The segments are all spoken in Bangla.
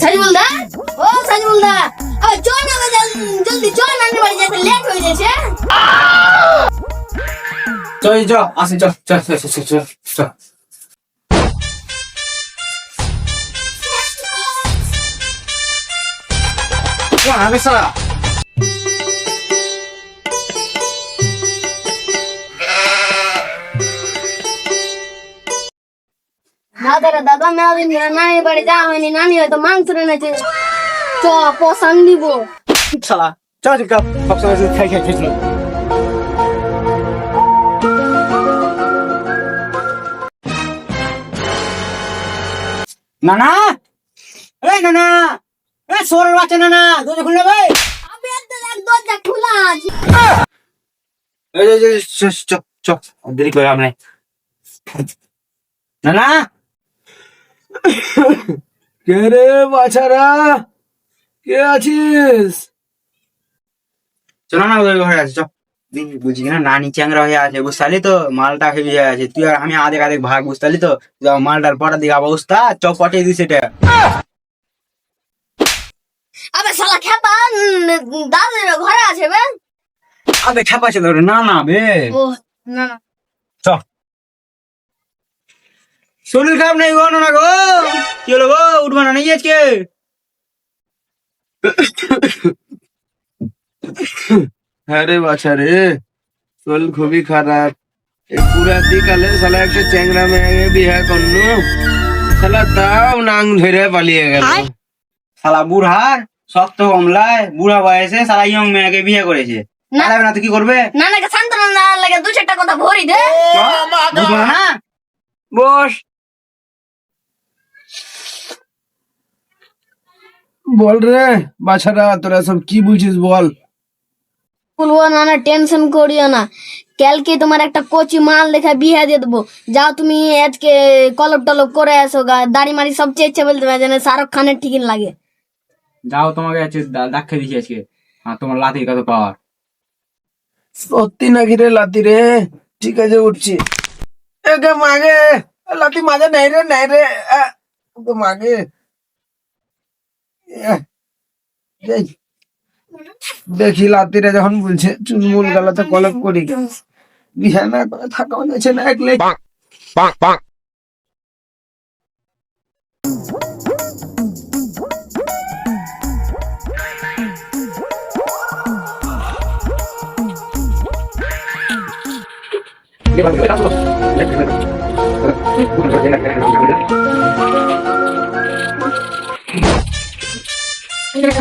সাজিবুল দা ও সাজিবুল দা ও চল না জলদি চল না বাড়ি যেতে লেট হয়ে যাচ্ছে চল চল আসি চল চল চল চল চল চল আগে সারা। নানি বাড়ি যাওয়া হয়নি নানি হয়তো মাংস এনেছে চ পসান দিব শালা চল চল সবসময় শুধু খাই খাই খেয়েছিল নানা? এই নানা এ সোরের বাচ্চা নানা দরজা খুলে ভাই? আমি একটা দেখ দরজা খোলা আছে। এই এই, এই, চ চ চ দেরি করে আমনে নানা? কে রে বাছারা? কে আছিস? চলো না ওদের ঘরে আছে বুঝি না নানি চ্যাংরা হয়ে আছে বুঝতে তো? মালটা হেভি হয়ে আছে। তুই আর আমি আধেক আধেক ভাগ বুঝতে তো? মালটার পরের দিকে অবস্থা চপ পটিয়ে দিস এটা। আবে শালা খেপা দাদার ঘরে আছে বে। আবে খেপাছে ধরে না না বে। ও না না। চ শরীর খারাপ নেই গো না গো। কি হলো গো উঠবে না নাকি আজকে? হ্যাঁ রে বাছারে শরীর খুবই খারাপ। এই পুরা দিকালে শালা একটা চ্যাংরা মেয়ে বিয়ে করল। শালা তাও নাং ধরে পালিয়ে গেল। শালা বুড়া শক্ত কমলায় বুড়া বয়সে শালা ইয়ং মেয়েকে বিয়ে করেছে। না। পালাবে না তো কি করবে? সান্ত্বনা না লাগে দু চারটা কথা ভরি দে। না? বস। বল রে বাছারা তোরা সব কি বুঝিস বল বলব না না টেনশন করিও না কালকে তোমার একটা কচি মাল দেখা বিয়ে দিয়ে দেবো। যাও তুমি আজকে কলপ টলপ করে আসো গা। দাড়ি মাড়ি সব চেয়েছে বলতে পারে যেন শাহরুখ খানের ঠিকই লাগে। যাও তোমাকে আছে ডাক্কে দিছি আজকে। আর তোমার লাতির কত পাওয়ার। সত্যি নাকি রে লাতি রে? ঠিক আছে উঠছি। একে মাগে লাতি মাঝে নাই রে নাই রে। আহ, ওকে মাগে আহ, এই, দেখি লাতিরে যখন বলছে চুলমুল গালাতে কলপ করি। না করে থাকা যাচ্ছে না একলে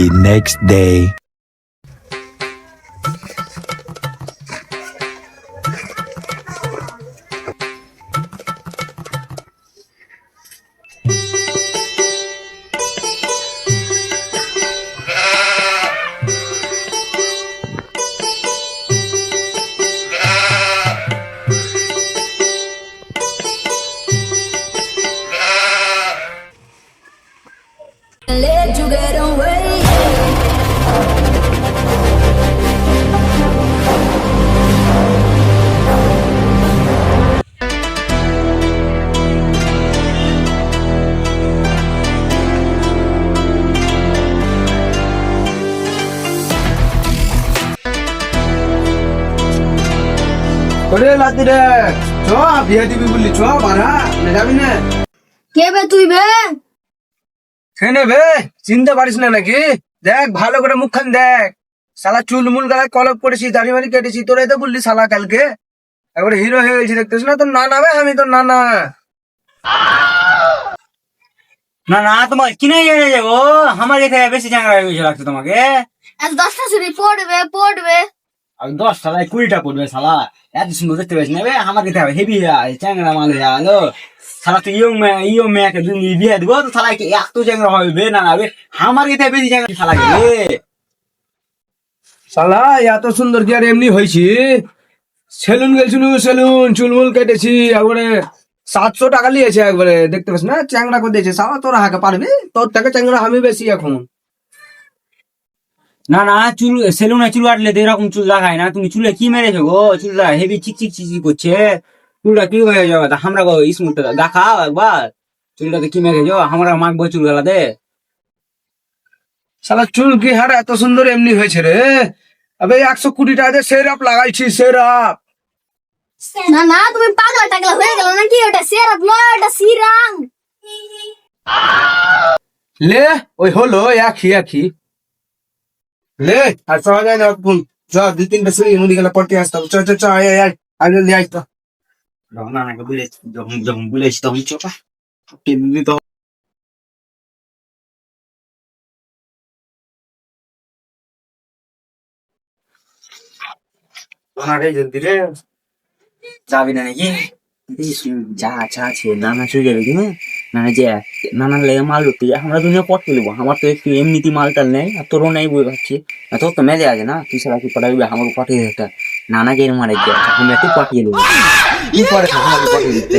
the next day. ওরে লাতি রে চ বিয়া দিবি বললি চ বাড়া না যাবি না। কে বে তুই বে? খেনে বে চিনতে পারিস না নাকি? দেখ ভালো করে মুখখান দেখ। শালা চুল গালায় কলপ করেছি দাড়ি মাড়ি কেটেছি তোরাই তো বললি শালা কালকে। একবারে হিরো হয়ে গেছি দেখতেছ না? তোর না নাবে আমি তোর না না না না তোমার কিনে যাবে যাব? আমার এখানে বেশি হয়ে গেছে লাগছে তোমাকে। দশটা পড়বে পড়বে। আর দশ সালায় কুড়িটা পড়বে সালা। এত সুন্দর দেখতে পাচ্ছি না আমার খেতে হবে। হেভি চ্যাংরা মাল হয়ে আলো সালা তো ইয়ং মেয়ে ইয়ং মেয়েকে তুমি বিয়ে দিব, তো কি এত চ্যাংরা হবে বে না আমার খেতে বেশি চ্যাংরা গে শালা এত সুন্দর কি আর এমনি হয়েছি? সেলুন গেছিল সেলুন, চুলমুল কেটেছি, একবারে সাতশো টাকা নিয়েছে একবারে। দেখতে পাচ্ছ না? চ্যাংড়া করে দিয়েছে। সালা, তোরা হাঁকে পারবি? তোর থেকে চ্যাংড়া আমি বেশি এখন। না না চুল সেলুনে চুল কাটলে তো এরকম চুল দেখায় না। তুমি চুলে কি মেরেছো গো? চুলটা হেভি চিক চিক চিক চিক করছে। চুলটা কি হয়ে যাবে? তা আমরা গো স্মুথটা দেখাও একবার। চুলটাতে কি মেরেছো? আমরা মাখবো চুল গেলাতে শালা চুল কি হার এত সুন্দর এমনি হয়েছে রে? আবে একশো কুড়ি টাকা দিয়ে সেরাপ লাগাইছি সেরাপ না না তুমি পাগলা টাগলা হয়ে গেল নাকি? ওটা সেরাপ লয় ওটা সিরাং। লে ওই হলো একই একই। লে আর চলা যায় না ফুল চ দুই তিনটা শুয়ে মুড়ি গেলে পড়তে আসতাম চ চ চ আয় আয় আয়। আগে জলদি আয় তো যখন নানাকে বলেছি যখন যখন বলেছি তখন চোপা টেনে তো আরে জলদি রে। যাবি না নাকি? যা যা আছে নানা চলে যাবে কি না? নানা যে নানান লেগে মাল ধরতে যায় আমরা দুনিয়া পটকে নেব আমার তো একটু এমনিতে মালটাল নেই, আর তোরও নেই বই ভাবছি। তোর তো মেলে আছে না? তুই সারা কি পাঠাবি? আমাকে পটিয়ে একটা। নানা যে মারে যায় আমি একটু পাঠিয়ে দেবো। কি দিতে